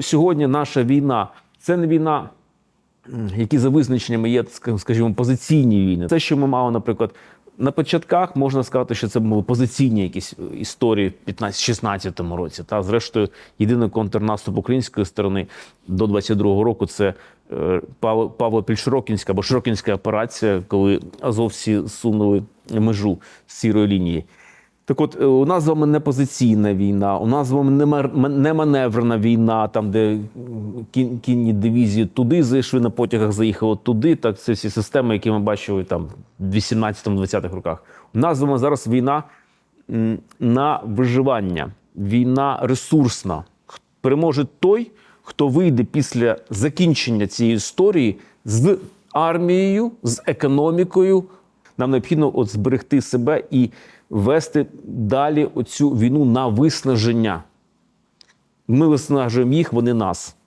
Сьогодні наша війна це не війна, які за визначеннями є, скажімо, позиційні війни. Це, що ми мали, наприклад, на початках можна сказати, що це були позиційні якісь е, історії в 15-16 році. Та зрештою, єдиний контрнаступ української сторони до 22-го року це е, Павло, Пільширокінська або Широкінська операція, коли азовці сунули межу з сірої лінії. Так от, е, у нас з вами не позиційна війна, у нас з вами не маневрена війна, там, де кін- кінні дивізії туди зайшли, на потягах заїхали туди. Так, це всі системи, які ми бачили там в 18-20-х роках. У нас з вами зараз війна на виживання, війна ресурсна. Переможе той, хто вийде після закінчення цієї історії з армією, з економікою. Нам необхідно от зберегти себе і вести далі оцю війну на виснаження. Ми виснажуємо їх, вони нас.